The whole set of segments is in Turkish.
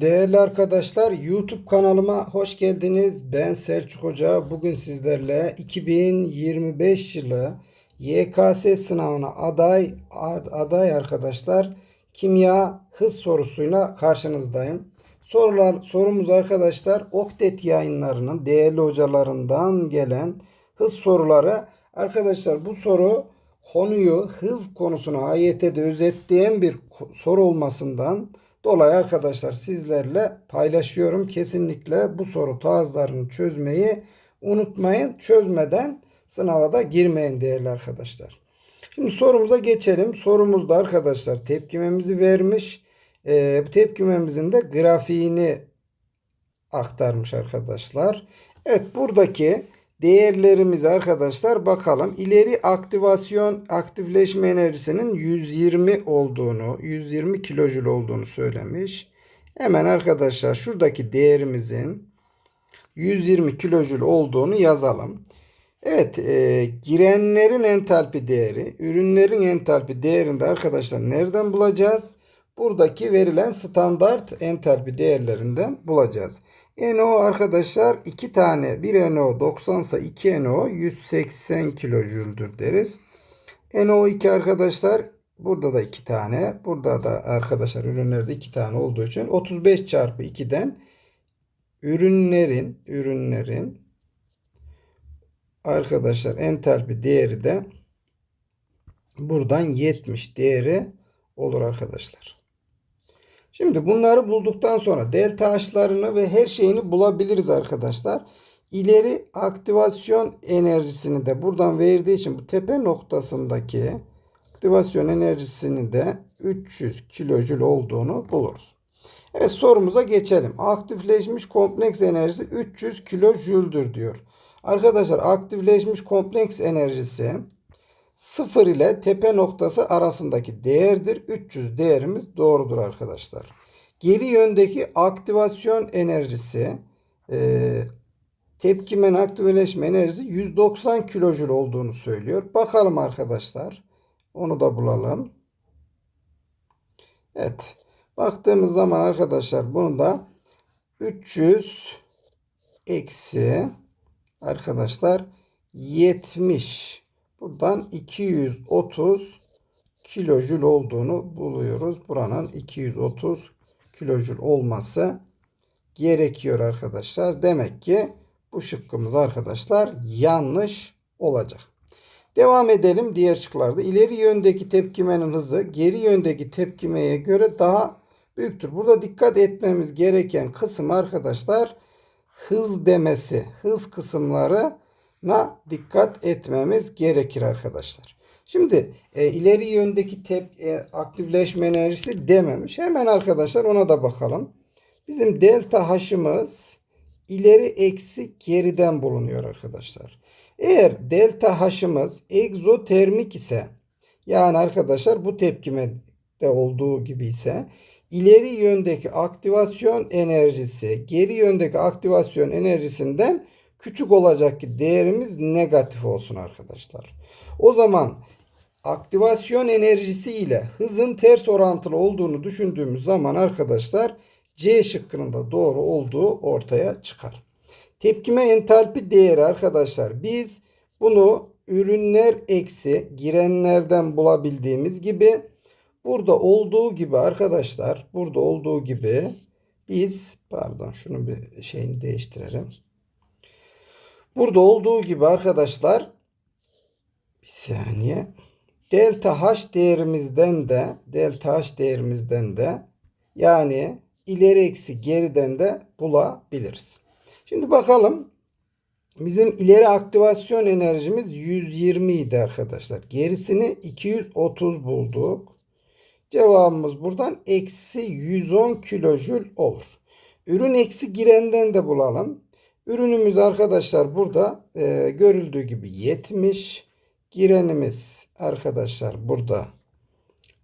Değerli arkadaşlar YouTube kanalıma hoş geldiniz. Ben Selçuk Hoca. Bugün sizlerle 2025 yılı YKS sınavına aday ad- aday arkadaşlar kimya hız sorusuyla karşınızdayım. Sorular sorumuz arkadaşlar Oktet yayınlarının değerli hocalarından gelen hız soruları. Arkadaşlar bu soru konuyu hız konusuna AYT'de özetleyen bir soru olmasından dolayı arkadaşlar sizlerle paylaşıyorum. Kesinlikle bu soru tarzlarını çözmeyi unutmayın. Çözmeden sınava da girmeyin değerli arkadaşlar. Şimdi sorumuza geçelim. Sorumuzda arkadaşlar tepkimemizi vermiş. Bu tepkimemizin de grafiğini aktarmış arkadaşlar. Evet buradaki değerlerimizi arkadaşlar bakalım. İleri aktivasyon aktifleşme enerjisinin 120 olduğunu, 120 kilojül olduğunu söylemiş. Hemen arkadaşlar şuradaki değerimizin 120 kilojül olduğunu yazalım. Evet, e, girenlerin entalpi değeri, ürünlerin entalpi değerinde arkadaşlar nereden bulacağız? Buradaki verilen standart entalpi değerlerinden bulacağız. NO arkadaşlar 2 tane, bir NO 90 ise 2 NO 180 kilojüldür deriz. NO2 arkadaşlar burada da 2 tane, burada da arkadaşlar ürünlerde 2 tane olduğu için 35 çarpı 2'den ürünlerin ürünlerin arkadaşlar entalpi değeri de buradan 70 değeri olur arkadaşlar. Şimdi bunları bulduktan sonra delta H'larını ve her şeyini bulabiliriz arkadaşlar. İleri aktivasyon enerjisini de buradan verdiği için bu tepe noktasındaki aktivasyon enerjisini de 300 kilojül olduğunu buluruz. Evet sorumuza geçelim. Aktifleşmiş kompleks enerjisi 300 kilojüldür diyor. Arkadaşlar aktifleşmiş kompleks enerjisi 0 ile tepe noktası arasındaki değerdir. 300 değerimiz doğrudur arkadaşlar. Geri yöndeki aktivasyon enerjisi e, tepkimen aktifleşme enerjisi 190 kilojül olduğunu söylüyor. Bakalım arkadaşlar. Onu da bulalım. Evet. Baktığımız zaman arkadaşlar bunu da 300 eksi arkadaşlar 70 buradan 230 kilojül olduğunu buluyoruz. Buranın 230 kilojül olması gerekiyor arkadaşlar. Demek ki bu şıkkımız arkadaşlar yanlış olacak. Devam edelim diğer şıklarda. İleri yöndeki tepkimenin hızı geri yöndeki tepkimeye göre daha büyüktür. Burada dikkat etmemiz gereken kısım arkadaşlar hız demesi. Hız kısımlarına dikkat etmemiz gerekir arkadaşlar. Şimdi e, ileri yöndeki tep e, aktifleşme enerjisi dememiş. Hemen arkadaşlar ona da bakalım. Bizim delta H'ımız ileri eksi geriden bulunuyor arkadaşlar. Eğer delta H'ımız egzotermik ise yani arkadaşlar bu tepkimede olduğu gibi ise ileri yöndeki aktivasyon enerjisi geri yöndeki aktivasyon enerjisinden küçük olacak ki değerimiz negatif olsun arkadaşlar. O zaman aktivasyon enerjisi ile hızın ters orantılı olduğunu düşündüğümüz zaman arkadaşlar C şıkkının da doğru olduğu ortaya çıkar. Tepkime entalpi değeri arkadaşlar biz bunu ürünler eksi girenlerden bulabildiğimiz gibi burada olduğu gibi arkadaşlar burada olduğu gibi biz pardon şunu bir şeyini değiştirelim. Burada olduğu gibi arkadaşlar bir saniye delta H değerimizden de delta H değerimizden de yani ileri eksi geriden de bulabiliriz. Şimdi bakalım. Bizim ileri aktivasyon enerjimiz 120 idi arkadaşlar. Gerisini 230 bulduk. Cevabımız buradan eksi 110 kilojül olur. Ürün eksi girenden de bulalım. Ürünümüz arkadaşlar burada e, görüldüğü gibi 70. Girenimiz arkadaşlar burada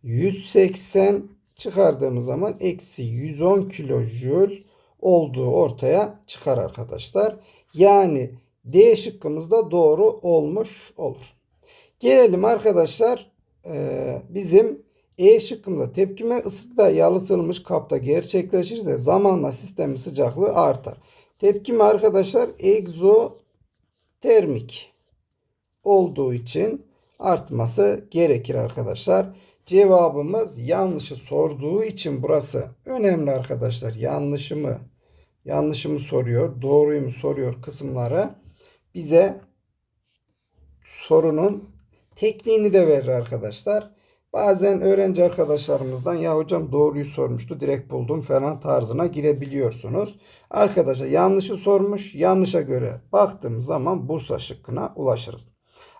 180 çıkardığımız zaman eksi 110 kilojül olduğu ortaya çıkar arkadaşlar. Yani D şıkkımız da doğru olmuş olur. Gelelim arkadaşlar e, bizim E şıkkımızda tepkime ısıda yalıtılmış kapta gerçekleşirse zamanla sistemin sıcaklığı artar. Tepkime arkadaşlar egzotermik olduğu için artması gerekir arkadaşlar. Cevabımız yanlışı sorduğu için burası önemli arkadaşlar. Yanlışı mı? Yanlışı mı soruyor, doğruyu mu soruyor kısımları bize sorunun tekniğini de verir arkadaşlar. Bazen öğrenci arkadaşlarımızdan ya hocam doğruyu sormuştu direkt buldum falan tarzına girebiliyorsunuz. Arkadaşlar yanlışı sormuş yanlışa göre baktığımız zaman Bursa şıkkına ulaşırız.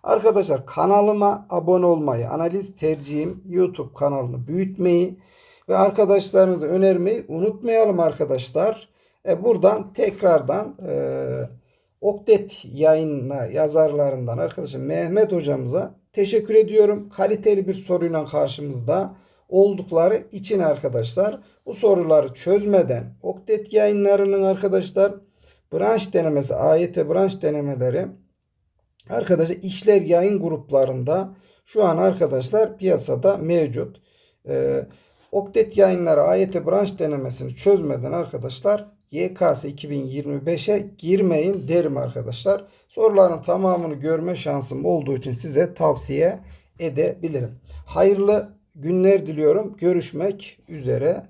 Arkadaşlar kanalıma abone olmayı, analiz tercihim YouTube kanalını büyütmeyi ve arkadaşlarınızı önermeyi unutmayalım arkadaşlar. E buradan tekrardan e, Oktet yayınla yazarlarından arkadaşım Mehmet hocamıza teşekkür ediyorum. Kaliteli bir soruyla karşımızda oldukları için arkadaşlar bu soruları çözmeden Oktet yayınlarının arkadaşlar branş denemesi, AYT branş denemeleri arkadaşlar işler yayın gruplarında şu an arkadaşlar piyasada mevcut. Ee, Oktet yayınları AYT branş denemesini çözmeden arkadaşlar YKS 2025'e girmeyin derim arkadaşlar. Soruların tamamını görme şansım olduğu için size tavsiye edebilirim. Hayırlı günler diliyorum. Görüşmek üzere.